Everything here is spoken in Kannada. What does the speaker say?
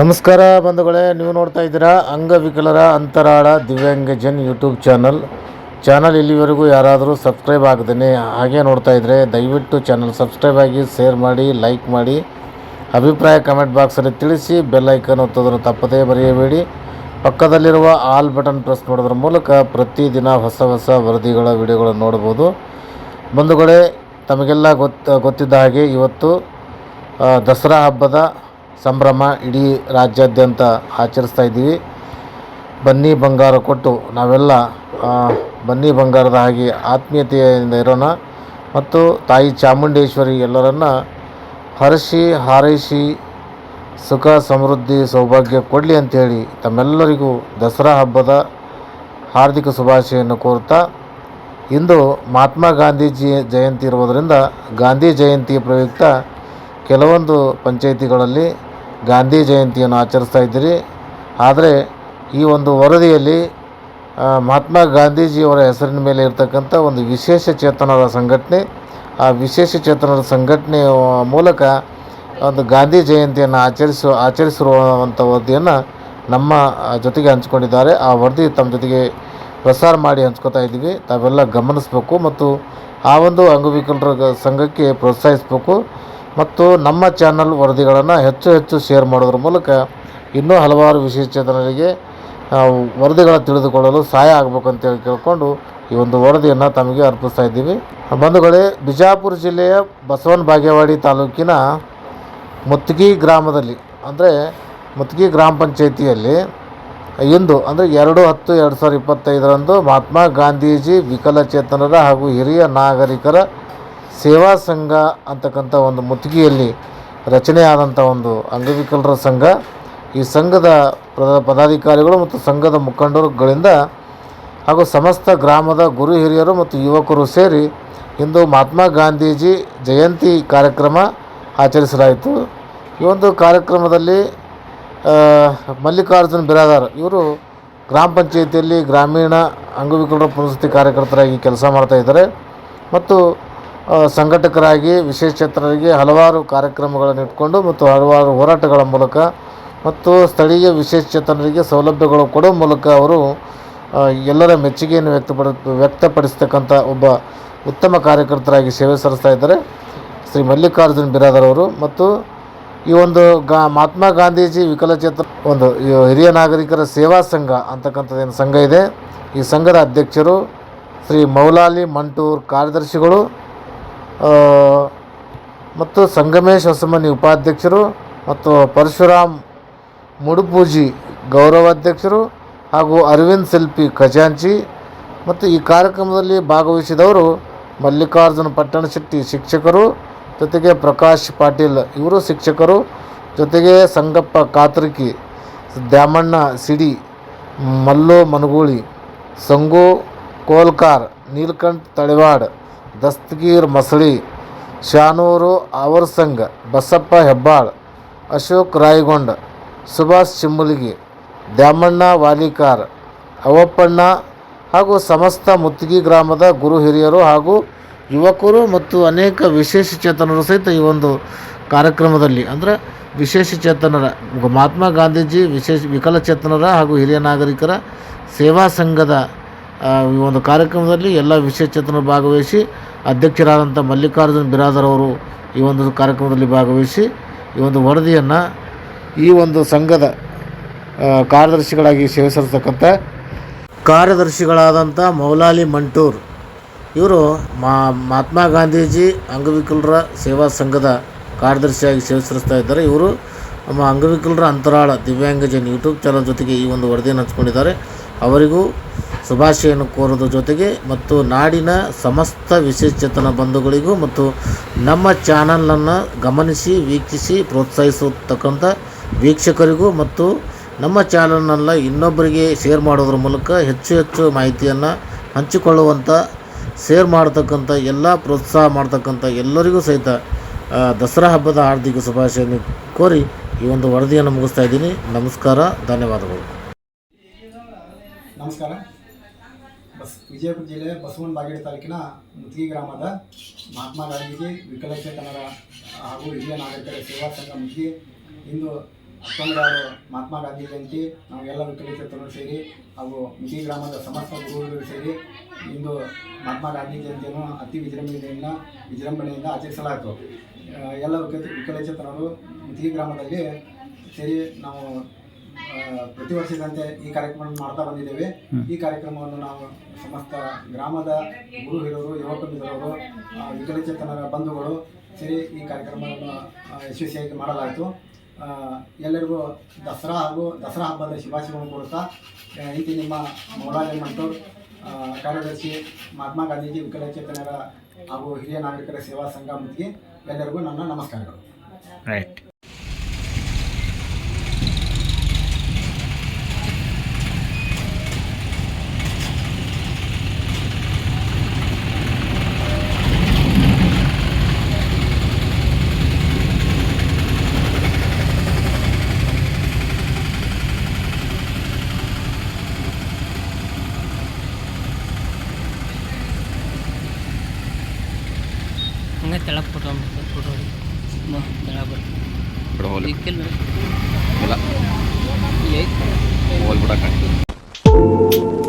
ನಮಸ್ಕಾರ ಬಂಧುಗಳೇ, ನೀವು ನೋಡ್ತಾ ಇದ್ದೀರಾ ಅಂಗವಿಕಲರ ಅಂತರಾಳ ದಿವ್ಯಾಂಗಜನ್ ಯೂಟ್ಯೂಬ್ ಚಾನಲ್. ಚಾನಲ್ ಇಲ್ಲಿವರೆಗೂ ಯಾರಾದರೂ ಸಬ್ಸ್ಕ್ರೈಬ್ ಆಗದೇ ಹಾಗೆ ನೋಡ್ತಾ ಇದ್ದರೆ ದಯವಿಟ್ಟು ಚಾನಲ್ ಸಬ್ಸ್ಕ್ರೈಬ್ ಆಗಿ, ಶೇರ್ ಮಾಡಿ, ಲೈಕ್ ಮಾಡಿ. ಅಭಿಪ್ರಾಯ ಕಮೆಂಟ್ ಬಾಕ್ಸಲ್ಲಿ ತಿಳಿಸಿ, ಬೆಲ್ ಐಕನ್ ಒತ್ತೋದನ್ನು ತಪ್ಪದೇ ಬರೆಯಬೇಡಿ ಪಕ್ಕದಲ್ಲಿರುವ ಆಲ್ ಬಟನ್ ಪ್ರೆಸ್ ಮಾಡೋದ್ರ ಮೂಲಕ ಪ್ರತಿದಿನ ಹೊಸ ಹೊಸ ವರದಿಗಳ, ವಿಡಿಯೋಗಳನ್ನು ನೋಡ್ಬೋದು. ಬಂಧುಗಳೇ, ತಮಗೆಲ್ಲ ಗೊತ್ತ, ಗೊತ್ತಿದ್ದ ಹಾಗೆ ಇವತ್ತು ದಸರಾ ಹಬ್ಬದ ಸಂಭ್ರಮ ಇಡೀ ರಾಜ್ಯಾದ್ಯಂತ ಆಚರಿಸ್ತಾ ಇದ್ದೀವಿ. ಬನ್ನಿ ಬಂಗಾರ ಕೊಟ್ಟು ನಾವೆಲ್ಲ ಬನ್ನಿ ಬಂಗಾರದ ಹಾಗೆ ಆತ್ಮೀಯತೆಯಿಂದ ಇರೋಣ. ಮತ್ತು ತಾಯಿ ಚಾಮುಂಡೇಶ್ವರಿ ಎಲ್ಲರನ್ನು ಹರಸಿ ಹಾರೈಸಿ ಸುಖ ಸಮೃದ್ಧಿ ಸೌಭಾಗ್ಯ ಕೊಡಲಿ ಅಂಥೇಳಿ ತಮ್ಮೆಲ್ಲರಿಗೂ ದಸರಾ ಹಬ್ಬದ ಹಾರ್ದಿಕ ಶುಭಾಶಯವನ್ನು ಕೋರ್ತಾ ಇಂದು ಮಹಾತ್ಮ ಗಾಂಧೀಜಿ ಜಯಂತಿ ಇರುವುದರಿಂದ ಗಾಂಧಿ ಜಯಂತಿ ಪ್ರಯುಕ್ತ ಕೆಲವೊಂದು ಪಂಚಾಯಿತಿಗಳಲ್ಲಿ ಗಾಂಧಿ ಜಯಂತಿಯನ್ನು ಆಚರಿಸ್ತಾ ಇದ್ದೀರಿ. ಆದರೆ ಈ ಒಂದು ವರದಿಯಲ್ಲಿ ಮಹಾತ್ಮ ಗಾಂಧೀಜಿಯವರ ಹೆಸರಿನ ಮೇಲೆ ಇರತಕ್ಕಂಥ ಒಂದು ವಿಶೇಷ ಚೇತನರ ಸಂಘಟನೆ, ಆ ವಿಶೇಷ ಚೇತನರ ಸಂಘಟನೆಯ ಮೂಲಕ ಒಂದು ಗಾಂಧಿ ಜಯಂತಿಯನ್ನು ಆಚರಿಸುವ ಆಚರಿಸಿರುವಂಥ ವರದಿಯನ್ನು ನಮ್ಮ ಜೊತೆಗೆ ಹಂಚ್ಕೊಂಡಿದ್ದಾರೆ. ಆ ವರದಿ ತಮ್ಮ ಜೊತೆಗೆ ಪ್ರಸಾರ ಮಾಡಿ ಹಂಚ್ಕೋತಾ ಇದ್ದೀವಿ. ತಾವೆಲ್ಲ ಗಮನಿಸಬೇಕು ಮತ್ತು ಆ ಒಂದು ಅಂಗವಿಕಲರ ಸಂಘಕ್ಕೆ ಪ್ರೋತ್ಸಾಹಿಸಬೇಕು. ಮತ್ತು ನಮ್ಮ ಚಾನಲ್ ವರದಿಗಳನ್ನು ಹೆಚ್ಚು ಹೆಚ್ಚು ಶೇರ್ ಮಾಡೋದ್ರ ಮೂಲಕ ಇನ್ನೂ ಹಲವಾರು ವಿಶೇಷಚೇತನರಿಗೆ ವರದಿಗಳನ್ನು ವರದಿಗಳ ತಿಳಿದುಕೊಳ್ಳಲು ಸಹಾಯ ಆಗಬೇಕು ಅಂತೇಳಿ ಕೇಳಿಕೊಂಡು ಈ ಒಂದು ವರದಿಯನ್ನು ತಮಗೆ ಅರ್ಪಿಸ್ತಾ ಇದ್ದೀವಿ. ಬಂಧುಗಳೇ, ಬಿಜಾಪುರ ಜಿಲ್ಲೆಯ ಬಸವನ ಬಾಗೇವಾಡಿ ತಾಲೂಕಿನ ಮುತ್ಗಿ ಗ್ರಾಮದಲ್ಲಿ, ಅಂದರೆ ಮುತ್ಗಿ ಗ್ರಾಮ ಪಂಚಾಯಿತಿಯಲ್ಲಿ ಇಂದು, ಅಂದರೆ ಎರಡು ಹತ್ತು ಎರಡು ಸಾವಿರದ ಇಪ್ಪತ್ತೈದರಂದು ಮಹಾತ್ಮ ಗಾಂಧೀಜಿ ವಿಕಲಚೇತನರ ಹಾಗೂ ಹಿರಿಯ ನಾಗರಿಕರ ಸೇವಾ ಸಂಘ ಅಂತಕ್ಕಂಥ ಒಂದು ಮುತ್ತಿಗೆಯಲ್ಲಿ ರಚನೆಯಾದಂಥ ಒಂದು ಅಂಗವಿಕಲರ ಸಂಘ. ಈ ಸಂಘದ ಪದಾಧಿಕಾರಿಗಳು ಮತ್ತು ಸಂಘದ ಮುಖಂಡರುಗಳಿಂದ ಹಾಗೂ ಸಮಸ್ತ ಗ್ರಾಮದ ಗುರು ಹಿರಿಯರು ಮತ್ತು ಯುವಕರು ಸೇರಿ ಇಂದು ಮಹಾತ್ಮ ಗಾಂಧೀಜಿ ಜಯಂತಿ ಕಾರ್ಯಕ್ರಮ ಆಚರಿಸಲಾಯಿತು. ಈ ಒಂದು ಕಾರ್ಯಕ್ರಮದಲ್ಲಿ ಮಲ್ಲಿಕಾರ್ಜುನ್ ಬಿರಾದಾರ್ ಇವರು ಗ್ರಾಮ ಪಂಚಾಯಿತಿಯಲ್ಲಿ ಗ್ರಾಮೀಣ ಅಂಗವಿಕಲರ ಪುನರ್ವಸತಿ ಕಾರ್ಯಕರ್ತರಾಗಿ ಕೆಲಸ ಮಾಡ್ತಾ ಇದ್ದಾರೆ. ಮತ್ತು ಸಂಘಟಕರಾಗಿ ವಿಶೇಷಚೇತನರಿಗೆ ಹಲವಾರು ಕಾರ್ಯಕ್ರಮಗಳನ್ನು ಇಟ್ಕೊಂಡು ಮತ್ತು ಹಲವಾರು ಹೋರಾಟಗಳ ಮೂಲಕ ಮತ್ತು ಸ್ಥಳೀಯ ವಿಶೇಷಚೇತನರಿಗೆ ಸೌಲಭ್ಯಗಳು ಕೊಡೋ ಮೂಲಕ ಅವರು ಎಲ್ಲರ ಮೆಚ್ಚುಗೆಯನ್ನು ವ್ಯಕ್ತಪಡ, ವ್ಯಕ್ತಪಡಿಸ್ತಕ್ಕಂಥ ಒಬ್ಬ ಉತ್ತಮ ಕಾರ್ಯಕರ್ತರಾಗಿ ಸೇವೆ ಸಲ್ಲಿಸ್ತಾ ಇದ್ದಾರೆ. ಶ್ರೀ ಮಲ್ಲಿಕಾರ್ಜುನ್ ಬಿರಾದರ್ ಅವರು ಮತ್ತು ಈ ಒಂದು ಗಾ, ಮಹಾತ್ಮ ಗಾಂಧೀಜಿ ವಿಕಲಚೇತನ ಒಂದು ಹಿರಿಯ ನಾಗರಿಕರ ಸೇವಾ ಸಂಘ ಅಂತಕ್ಕಂಥದ್ದೇನು ಸಂಘ ಇದೆ. ಈ ಸಂಘದ ಅಧ್ಯಕ್ಷರು ಶ್ರೀ ಮೌಲಾಲಿ ಮಂಟೂರ್ ಕಾರ್ಯದರ್ಶಿಗಳು ಮತ್ತು ಸಂಗಮೇಶ್ ಹೊಸಮನಿ ಉಪಾಧ್ಯಕ್ಷರು ಮತ್ತು ಪರಶುರಾಮ್ ಮುಡುಪೂಜಿ ಗೌರವಾಧ್ಯಕ್ಷರು ಹಾಗೂ ಅರವಿಂದ್ ಶಿಲ್ಪಿ ಖಜಾಂಚಿ ಮತ್ತು ಈ ಕಾರ್ಯಕ್ರಮದಲ್ಲಿ ಭಾಗವಹಿಸಿದವರು ಮಲ್ಲಿಕಾರ್ಜುನ ಪಟ್ಟಣಶೆಟ್ಟಿ ಶಿಕ್ಷಕರು, ಜೊತೆಗೆ ಪ್ರಕಾಶ್ ಪಾಟೀಲ್ ಇವರು ಶಿಕ್ಷಕರು, ಜೊತೆಗೆ ಸಂಗಪ್ಪ ಕಾತ್ರಿಕಿ, ದ್ಯಾಮಣ್ಣ ಸಿಡಿ, ಮಲ್ಲು ಮನಗೂಳಿ, ಸಂಗು ಕೋಲ್ಕಾರ್, ನೀಲ್ಕಂಠ್ ತಳಿವಾಡ್ ದಸ್ತಗೀರ್ ಮಸಳಿ, ಶಾನೂರು ಆವರ್ಸಂಗ್ ಬಸಪ್ಪ ಹೆಬ್ಬಾಳ್, ಅಶೋಕ್ ರಾಯಗೊಂಡ, ಸುಭಾಷ್ ಚಿಮ್ಮುಲಿಗಿ, ದ್ಯಾಮಣ್ಣ ವಾಲಿಕಾರ್, ಅವಪ್ಪಣ್ಣ ಹಾಗೂ ಸಮಸ್ತ ಮುತ್ತಿಗಿ ಗ್ರಾಮದ ಗುರು ಹಿರಿಯರು ಹಾಗೂ ಯುವಕರು ಮತ್ತು ಅನೇಕ ವಿಶೇಷ ಚೇತನರು ಸಹಿತ ಈ ಒಂದು ಕಾರ್ಯಕ್ರಮದಲ್ಲಿ. ಅಂದರೆ ವಿಶೇಷ ಚೇತನರ, ಮಹಾತ್ಮ ಗಾಂಧೀಜಿ, ವಿಶೇಷ ವಿಕಲಚೇತನರ ಹಾಗೂ ಹಿರಿಯ ನಾಗರಿಕರ ಸೇವಾ ಸಂಘದ ಈ ಒಂದು ಕಾರ್ಯಕ್ರಮದಲ್ಲಿ ಎಲ್ಲ ವಿಶೇಷಚೇತನರು ಭಾಗವಹಿಸಿ ಅಧ್ಯಕ್ಷರಾದಂಥ ಮಲ್ಲಿಕಾರ್ಜುನ್ ಬಿರಾದರ್ ಅವರು ಈ ಒಂದು ಕಾರ್ಯಕ್ರಮದಲ್ಲಿ ಭಾಗವಹಿಸಿ ಈ ಒಂದು ವರದಿಯನ್ನು ಈ ಒಂದು ಸಂಘದ ಕಾರ್ಯದರ್ಶಿಗಳಾಗಿ ಸೇವಿಸಿರ್ತಕ್ಕಂಥ ಕಾರ್ಯದರ್ಶಿಗಳಾದಂಥ ಮೌಲಾಲಿ ಮಂಟೂರ್. ಇವರು ಮಾ, ಮಹಾತ್ಮ ಗಾಂಧೀಜಿ ಅಂಗವಿಕಲರ ಸೇವಾ ಸಂಘದ ಕಾರ್ಯದರ್ಶಿಯಾಗಿ ಸೇವೆ ಇದ್ದಾರೆ. ಇವರು ನಮ್ಮ ಅಂಗವಿಕಲರ ಅಂತರಾಳ ದಿವ್ಯಾಂಗಜನ್ ಯೂಟ್ಯೂಬ್ ಚಾನಲ್ ಜೊತೆಗೆ ಈ ಒಂದು ವರದಿಯನ್ನು ಹಂಚ್ಕೊಂಡಿದ್ದಾರೆ. ಅವರಿಗೂ ಶುಭಾಶಯನ್ನು ಕೋರೋದ್ರ ಜೊತೆಗೆ ಮತ್ತು ನಾಡಿನ ಸಮಸ್ತ ವಿಶೇಷಚೇತನ ಬಂಧುಗಳಿಗೂ ಮತ್ತು ನಮ್ಮ ಚಾನಲನ್ನು ಗಮನಿಸಿ, ವೀಕ್ಷಿಸಿ ಪ್ರೋತ್ಸಾಹಿಸತಕ್ಕಂಥ ವೀಕ್ಷಕರಿಗೂ ಮತ್ತು ನಮ್ಮ ಚಾನಲ್ನೆಲ್ಲ ಇನ್ನೊಬ್ಬರಿಗೆ ಶೇರ್ ಮಾಡೋದ್ರ ಮೂಲಕ ಹೆಚ್ಚು ಹೆಚ್ಚು ಮಾಹಿತಿಯನ್ನು ಹಂಚಿಕೊಳ್ಳುವಂಥ, ಶೇರ್ ಮಾಡತಕ್ಕಂಥ, ಎಲ್ಲ ಪ್ರೋತ್ಸಾಹ ಮಾಡ್ತಕ್ಕಂಥ ಎಲ್ಲರಿಗೂ ಸಹಿತ ದಸರಾ ಹಬ್ಬದ ಹಾರ್ದಿಕ ಶುಭಾಶಯನ್ನು ಕೋರಿ ಈ ಒಂದು ವರದಿಯನ್ನು ಮುಗಿಸ್ತಾ ಇದ್ದೀನಿ. ನಮಸ್ಕಾರ, ಧನ್ಯವಾದಗಳು. ನಮಸ್ಕಾರ. ವಿಜಯಪುರ ಜಿಲ್ಲೆ ಬಸವನ ಬಾಗೇಡಿ ತಾಲೂಕಿನ ಮುತ್ಗಿ ಗ್ರಾಮದ ಮಹಾತ್ಮ ಗಾಂಧೀಜಿ, ವಿಕಲಚೇತನರ ಹಾಗೂ ಹಿರಿಯ ನಾಗರಿಕರ ಸೇವಾ ಸಂಘ ಮುತ್ಗಿ ಇಂದು ಹತ್ತೊಂಬತ್ತಾರು ಮಹಾತ್ಮ ಗಾಂಧಿ ಜಯಂತಿ ನಾವು ಎಲ್ಲ ವಿಕಲಚೇತನರು ಸೇರಿ ಹಾಗೂ ಮಿತಿ ಗ್ರಾಮದ ಸಮಸ್ತ ಗುರುಗಳು ಸೇರಿ ಇಂದು ಮಹಾತ್ಮ ಗಾಂಧಿ ಜಯಂತಿಯನ್ನು ಅತಿ ವಿಜೃಂಭಣೆಯಿಂದ ವಿಜೃಂಭಣೆಯಿಂದ ಆಚರಿಸಲಾಯಿತು. ಎಲ್ಲ ವಿಕ ವಿಕಲಚೇತನರು ಮಿತಿ ಗ್ರಾಮದಲ್ಲಿ ಸೇರಿ ನಾವು ಪ್ರತಿ ವರ್ಷದಂತೆ ಈ ಕಾರ್ಯಕ್ರಮವನ್ನು ಮಾಡ್ತಾ ಬಂದಿದ್ದೇವೆ. ಈ ಕಾರ್ಯಕ್ರಮವನ್ನು ನಾವು ಸಮಸ್ತ ಗ್ರಾಮದ ಗುರು ಹಿರಿಯರು ಯುವಕ ಮಿತ್ರರು ವಿಕಲಚೇತನರ ಬಂಧುಗಳು ಸೇರಿ ಈ ಕಾರ್ಯಕ್ರಮವನ್ನು ಯಶಸ್ವಿಯಾಗಿ ಮಾಡಲಾಯಿತು. ಎಲ್ಲರಿಗೂ ದಸರಾ ಹಾಗೂ ದಸರಾ ಹಬ್ಬದ ಶುಭಾಶಯಗಳನ್ನು ಕೊಡುತ್ತಾ ಇಂತಿ ನಿಮ್ಮ ಮೌಲಾಲಿ ಮಂಟೂರ್ ಕಾರ್ಯದರ್ಶಿ ಮಹಾತ್ಮ ಗಾಂಧೀಜಿ ವಿಕಲಚೇತನರ ಹಾಗೂ ಹಿರಿಯ ನಾಗರಿಕರ ಸೇವಾ ಸಂಘ ಮುತ್ತಿಗೆ ಎಲ್ಲರಿಗೂ ನನ್ನ ನಮಸ್ಕಾರಗಳು. ರೈಟ್ ఇక్కడ హోల్ ఇలా హోల్ కూడా కట్